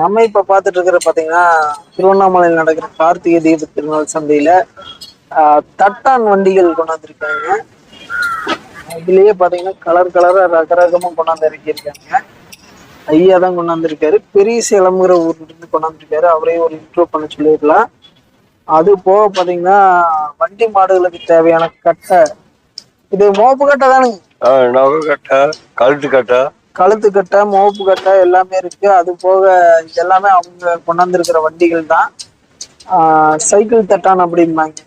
நம்ம இப்ப பாத்துட்டு இருக்கிற பாத்தீங்கன்னா திருவண்ணாமலையில் நடக்கிற கார்த்திகை தீப திருநாள் சந்தையில தட்டான் வண்டிகள் கொண்டாந்துருக்காங்க இதுலயே பாத்தீங்கன்னா கலர் கலரா ரகரகமா கொண்டாந்து இறக்கியிருக்காங்க ஐயா தான் கொண்டாந்துருக்காரு பெரிய சேலம்ங்கிற ஊர்ல இருந்து கொண்டாந்துருக்காரு அவரையும் ஒரு இன்ட்ரோ பண்ண சொல்லிடலாம் அது போக பாத்தீங்கன்னா வண்டி மாடுகளுக்கு தேவையான கட்டை. இது மோப்பு கட்டை தானுங்க. நகை கட்டை கழுட்டு கட்டை. கழுத்து கட்டை மோப்பு கட்டை எல்லாமே இருக்கு. அது போக இது எல்லாமே அவங்க கொண்டாந்துருக்கிற வண்டிகள் தான். சைக்கிள் தட்டான் அப்படிம்பாங்க.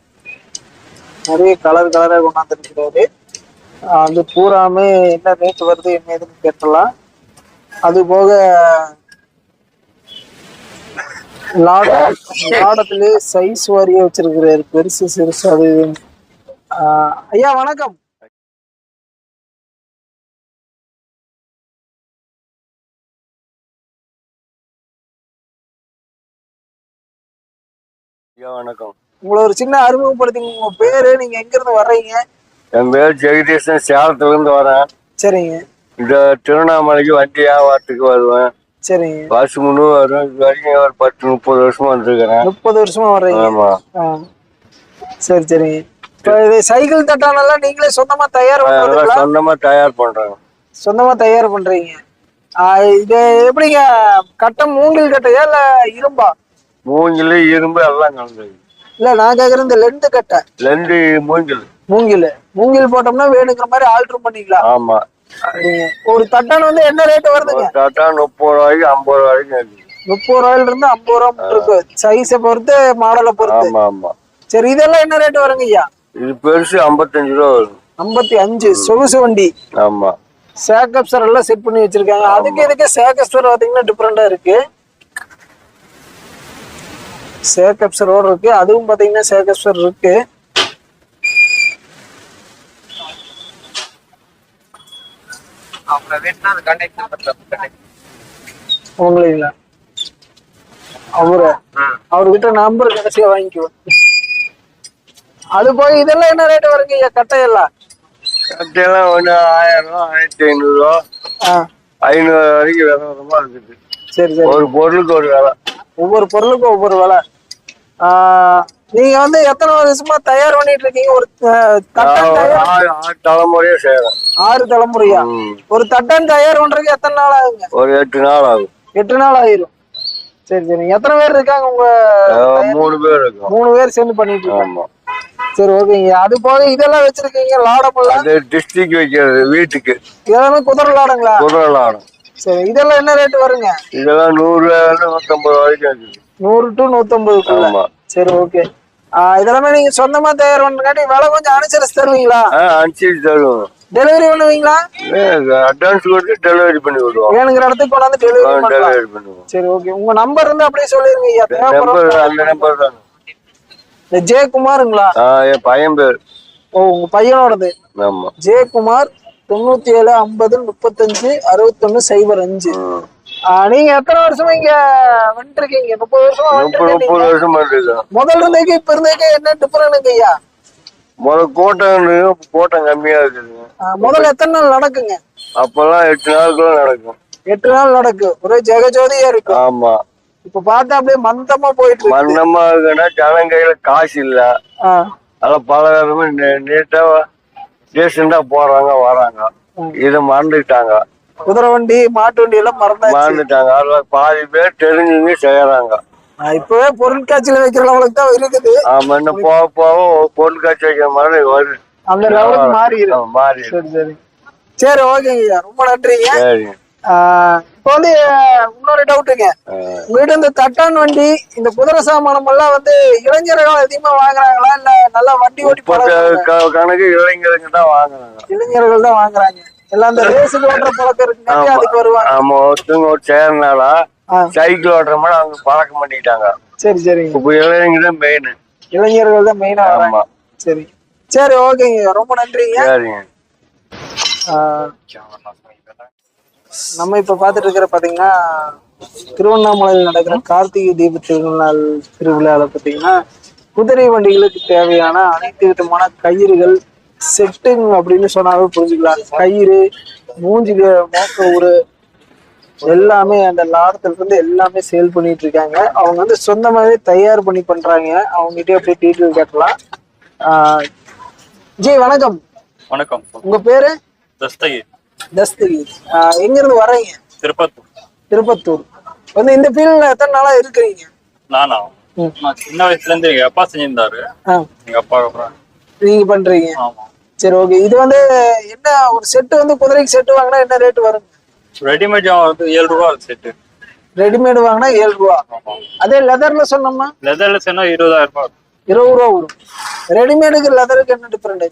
நிறைய கலர் கலராக கொண்டாந்துருக்கிறாரு அது பூராமே என்ன ரேட் வருது என்ன ஏதுன்னு கேட்டலாம். அது போக லாடம் லாடத்திலே சைஸ் வாரியா வச்சிருக்கிறாரு. பெருசு சிறுசு அது ஐயா வணக்கம். ஐயா வணக்கம். உங்களை ஒரு சின்ன அறிமுகப்படுத்திங்க உங்க பேரு நீங்க எங்க இருந்து வர்றீங்க? என் பேர் ஜெகதீசன் சேலத்துல இருந்து வரேன். சரிங்க. இந்த திருவண்ணாமலைக்கு வண்டி வியாபாரத்துக்கு வருவேன். சரிங்க. பஸ் முன்னூறு வரும். இது வரைக்கும் ஒரு பத்து முப்பது வருஷமா வந்துருக்கிறேன். முப்பது வருஷமா வர்றீங்க? ஆமா. ஆ. சரி சரிங்க. இப்போ இது சைக்கிள் தட்டானெல்லாம் நீங்களே சொந்தமா தயார் அதெல்லாம் பண்ணுவீங்களா சொந்தமா தயார் பண்றாங்க. சொந்தமா தயார் பண்றீங்க. ஆ, இது எப்படிங்க? கட்டம் மூங்கில் கட்டையா இல்ல இரும்பா? மூங்கில் இரும்பு எல்லாம் கலந்தது இல்ல நான் கேக்குறது இந்த லெண்டு கட்டை. ரெண்டு மூங்கில். மூங்கில். மூங்கில் போட்டோம்னா வேணுங்கிற மாதிரி ஆல்டர் பண்ணிக்கலாம். ஆமா. ஒரு தட்டான் வந்து என்ன ரேட் வருதுங்க? டாட்டா முப்பது ரூபாய்க்கு ஐம்பது ரூபாய்க்கு முப்பது ரூபாயில இருந்து ஐம்பது ரூபா இருக்கு சைஸை பொறுத்து மாடலை பொறுத்து. ஆமா ஆமா. சரி இதெல்லாம் என்ன ரேட் வருங்க ஐயா? இது பெருசு ஐம்பத்தஞ்சு ரூபா வரும். ஐம்பத்தி அஞ்சு சொகுசு வண்டி ஆமா. சேக்கப்சர் எல்லாம் செட் பண்ணி வச்சிருக்காங்க. அதுக்கு இதுக்கு சேக்கப்சர் பாத்தீங்கன்னா டிஃப்ரெண்டா இருக்கு. சேக்கப்சரோட இருக்கு. அதுவும் பாத்தீங்கன்னா சேக்கப்சர் இருக்கு. உங்களுங்களா? அவரு? அவர்கிட்ட நம்பர் கடைசியா வாங்கிக்குவோம் அது போய் இதெல்லாம் என்ன ரேட் வருங்க ஐயா கட்டையெல்லாம்? கட்டையெல்லாம் ஒன்று ஆயிரம் ரூபா ஆயிரத்தி ஐநூறுரூவா ஐநூறு வரைக்கும் விலை இருக்குது. சரி சரி. ஒரு பொருளுக்கு ஒரு விலை. ஒவ்வொரு பொருளுக்கும் ஒவ்வொரு விலை. நீங்க வந்து எத்தனை வருஷமா தயார் பண்ணிட்டு இருக்கீங்க? ஒரு தட்டன் தலைமுறையா செய்யறேன் ஆறு தலைமுறையா. ஒரு தட்டன் தயார் பண்றதுக்கு எத்தனை நாள் ஆகுங்க? ஒரு எட்டு நாள் ஆகும். எட்டு நாள் ஆயிரும். சரி சரி. எத்தனை பேர் இருக்காங்க உங்க மூணு பேர் இருக்கும். மூணு பேர் சேர்ந்து பண்ணிட்டு இருக்காங்க. ஆமா. சரி ஓகேங்க. அது போக இதெல்லாம் வச்சிருக்கீங்க லாடமெல்லாம் அது டிஸ்ட்ரிக்ட் வைக்கிறது வீட்டுக்கு. இதெல்லாமே குதிரை லாடங்களா? குதிரை ஆடும் சரி இதெல்லாம் என்ன ரேட் வருங்க? இதெல்லாம் நூறு நூத்தம்பது வரைக்கும் நூறு டு நூத்தம்பதுக்குள்ள. சரி ஓகே இதெல்லாமே நீங்க சொந்தமா தயார் பண்றங்காட்டி விலை கொஞ்சம் அனுசரிச்சு தருவீங்களா ஆ அனுப்பிச்சு தருவோம். டெலிவரி பண்ணுவீங்களா? அட்வான்ஸ் கொடுத்து டெலிவரி பண்ணி விடுவோம். வேணுங்கிற இடத்துக்கு கொண்டாந்து டெலிவரி டெலிவரி பண்ணுவோம். சரி ஓகே உங்க நம்பர் இருந்து அப்படியே சொல்லிருங்க. நம்பர் அந்த நம்பர் தான். இந்த ஜெயக்குமாருங்களா? என் பையன் பேர். ஓ உங்க பையனோடது. ஆமா. ஜெயக்குமார் தொண்ணூத்தி ஏழு ஐம்பது முப்பத்தஞ்சு அறுபத்தொன்னு சைபர் அஞ்சு. நீங்க எத்தனை வருஷமா இங்க வந்துட்டு இருக்கீங்க முப்பது வருஷமா முப்பது முப்பது வருஷம் பண்ணிருக்கோம் முதல்ல இருந்தேக்கு இப்ப இருந்தேக்கு என்ன டிஃபரனுங்க ஐயா? முதல் கூட்டம் கூட்டம் கம்மியா இருக்குதுங்க முதல்ல எத்தனை நாள் நடக்குங்க? அப்பெல்லாம் எட்டு நாளுக்குள்ள நடக்கும். எட்டு நாள் நடக்கும் ஒரே ஜெகஜோதியா இருக்கும் ஆமா. இப்ப பார்த்தா அப்படியே மந்தமா போயிட்டு மந்தமா இருக்குன்னா ஜனம் கையில காசு இல்ல. அதெல்லாம் பல விதமா நீட்டா டீசெண்டா போறாங்க வராங்க. இதை மறந்துட்டாங்க. குதிரை வண்டி மாட்டு வண்டி எல்லாம் மறந்துட்டாங்க. அதுல பாதி பேர் தெரிஞ்சுங்க செய்யறாங்க. இப்பவே பொருட்காட்சியில வைக்கிறவங்களுக்கு தான் இருக்குது. ஆமா இன்னும் போக போக பொருள் காட்சி வைக்கிற மாதிரி வருது அந்த லெவலுக்கு ஆ, மாறி சரி சரி. சரி ஓகேங்க ரொம்ப நன்றிங்க. இப்போ வந்து இன்னொரு டவுட்டுங்க. உங்ககிட்ட இந்த தட்டான் வண்டி இந்த குதிரை சாமானம் எல்லாம் வந்து இளைஞர்கள் அதிகமா வாங்குறாங்களா? இல்ல நல்லா வண்டி ஓட்டி கணக்கு இளைஞருங்க தான் வாங்குறாங்க. இளைஞர்கள் தான் வாங்குறாங்க. எல்லாம் அந்த ரேஸுக்கு ஓட்டுற பழக்கம் இருக்குங்காட்டி அதுக்கு வருவாங்க. ஆமா ஒருத்தவங்க ஒரு சேர்னால. சைக்கிள் ஓட்டுற மாதிரி அவங்க பழக்கம் பண்ணிட்டாங்க. சரி சரிங்க. இப்ப இளைஞங்க தான் மெயின் இளைஞர்கள் தான் மெயினா ஆமா. சரி. சரி ஓகேங்க. ரொம்ப நன்றிங்க. சரிங்க. நம்ம இப்ப பாத்துட்டு இருக்கிற பாத்தீங்கன்னா திருவண்ணாமலையில் நடக்கிற கார்த்திகை தீப திருநாள் திருவிழால பாத்தீங்கன்னா குதிரை வண்டிகளுக்கு தேவையான அனைத்து விதமான கயிறுகள் செட்டுங்க அப்படின்னு சொன்னாவே புரிஞ்சுக்கலாம். கயிறு மூஞ்சிக்கு மோக்க ஊரு எல்லாமே அந்த லாடத்துல இருந்து எல்லாமே சேல் பண்ணிட்டு இருக்காங்க. அவங்க வந்து சொந்தமாவே தயார் பண்ணி பண்றாங்க. அவங்க கிட்டே அப்படியே டீட்டெயில் கேட்டலாம் ஆஹ் ஜி வணக்கம். வணக்கம். உங்க பேரு? தஸ்தகி தஸ்தகீர். ஆஹ் எங்க இருந்து வர்றீங்க? திருப்பத்தூர். திருப்பத்தூர். வந்து இந்த ஃபீல்ட்ல எத்தனை நாளா இருக்கிறீங்க? நானா? சின்ன வயசுல இருந்து எங்க அப்பா செஞ்சிருந்தாரு. எங்க அப்பா நீங்க பண்றீங்க? ஆமா. சரி ஓகே இது வந்து என்ன ஒரு செட்டு வந்து குதிரைக்கு செட்டு வாங்கினா என்ன ரேட் வரும்? ரெடிமேட் வந்து ஏழு ரூபா செட்டு ரெடிமேடு வாங்கினா ஏழு ரூபா. அதே லெதர்ல சொன்னோம்னா? லெதர்ல சொன்னா இருபதாயிரம் ரூபாய் இருபது ரூபா வரும். ரெடிமேடுக்கு லெதருக்கு என்ன டிஃபரெண்ட்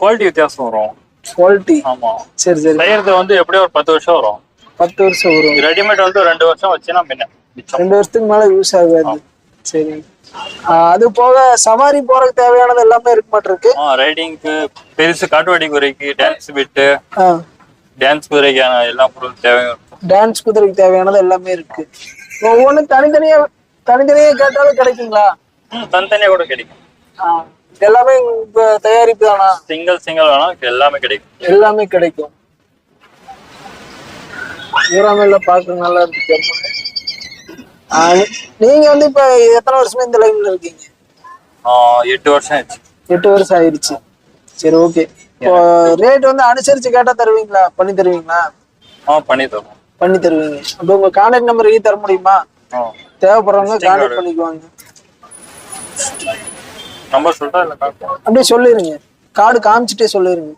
குவாலிட்டி வித்தியாசம் வரும். குவாலிட்டி ஆமா. சரி சரி. செய்யறது வந்து எப்படியும் ஒரு பத்து வருஷம் வரும். பத்து வருஷம் வரும். ரெடிமேட் வந்து ரெண்டு வருஷம் வச்சுன்னா மிச்சம். ரெண்டு வருஷத்துக்கு மேல யூஸ் ஆகாது. சரி. அது போக சவாரி போறதுக்கு தேவையானது எல்லாமே இருக்க மாட்டிருக்கு. ரைடிங்க்கு பெருசு காட்டுவாடி குதிரைக்கு டான்ஸ் பிட்டு டான்ஸ் குதிரைக்கான எல்லா பொருளும் இருக்கும். டான்ஸ் குதிரைக்கு தேவையானது எல்லாமே இருக்கு. ஒவ்வொன்றும் தனித்தனியா தனித்தனியா கேட்டாலும் கிடைக்குங்களா? ம், தனித்தனியா கூட கிடைக்கும். எல்லாமே இப்ப தயாரிப்பு தானா? சிங்கிள் சிங்கிள் வேணா எல்லாமே கிடைக்கும். எல்லாமே கிடைக்கும். ஊராமையில பார்க்க நல்லா இருக்கு. நீங்க வந்து இப்ப எத்தனை வருஷமா இந்த லைன்ல இருக்கீங்க? ஆ, எட்டு வருஷம் ஆச்சு எட்டு வருஷம் ஆயிடுச்சு. சரி ஓகே இப்போ ரேட் வந்து அனுசரிச்சு கேட்டா தருவீங்களா? பண்ணி தருவீங்களா? ஆ பண்ணி தரோம் பண்ணி தருவீங்க. அப்போ உங்க கான்டாக்ட் நம்பர் எழுதி தர முடியுமா? தேவைப்படுறவங்க கான்டாக்ட் பண்ணிக்குவாங்க. நம்பர் சொல்லிட்டா இல்லை அப்படியே சொல்லிருங்க. கார்டு காமிச்சிட்டே சொல்லிருங்க.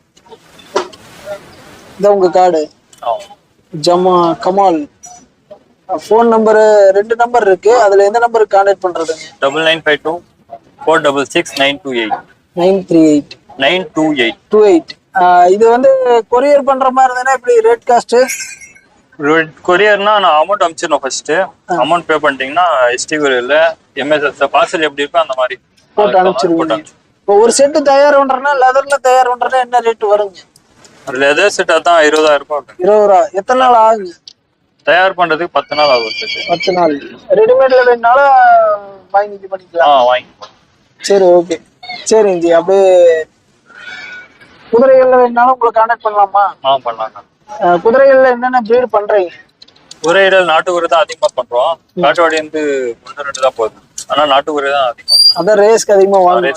இதான் உங்க கார்டு ஆ. ஜமா கமால். ஃபோன் நம்பர் ரெண்டு நம்பர் இருக்கு. அதுல எந்த நம்பருக்கு கான்டாக்ட் பண்றதுங்க? Double nine five two four double six nine two eight nine three eight nine two eight two eight இது வந்து கொரியர் பண்ற மாதிரி இருந்ததுன்னா இப்படி ரேட் காஸ்ட் கொரியர்னா நான் அமௌண்ட் அனுப்பிச்சிடணும் ஃபர்ஸ்ட் அமௌண்ட் பே பண்ணிட்டீங்கன்னா எஸ்டி கொரியர்ல எம்எஸ்எஸ் பார்சல் எப்படி இருக்கோ அந்த மாதிரி. போட்டு அனுப்பிச்சிருவீங்க. இப்போ ஒரு செட்டு தயார் பண்றேன்னா லெதர்ல தயார் பண்றேன்னா என்ன ரேட் வருங்க? லெதர் செட்டாக தான் இருபதாயிரம் ரூபாய். இருபது ரூபா. எத்தனை நாள் ஆகுங்க? தயார் பண்றதுக்கு பத்து நாள் ஆகும் பத்து நாள். ரெடிமேட்ல வேணுனாலும் வாங்கி இது ஆ பண்ணிக்கலாம் வாங்கி சரி ஓகே சரிங்க ஜி அப்படியே குதிரைகள்ல வேணுனாலும் உங்களை கான்டாக்ட் பண்ணலாமா? ஆ பண்ணலாங்க அஹ் குதிரைகள்ல என்னென்ன ப்ரீடு பண்றீங்க? உரையிடல் நாட்டு உரை தான் அதிகமா பண்றோம். காட்டுவாடி வந்து ஒன்று ரெண்டு தான் போகுது. ஆனா நாட்டு உரை தான் அதிகமா அதான் ரேஸ்க்கு அதிகமா வாங்க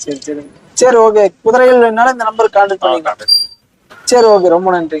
சரி சரி. சரி ஓகே குதிரைகள் வேணுனாலும் இந்த நம்பருக்கு கான்டாக்ட் பண்ணிக்கலாம். சரி ஓகே ரொம்ப நன்றி.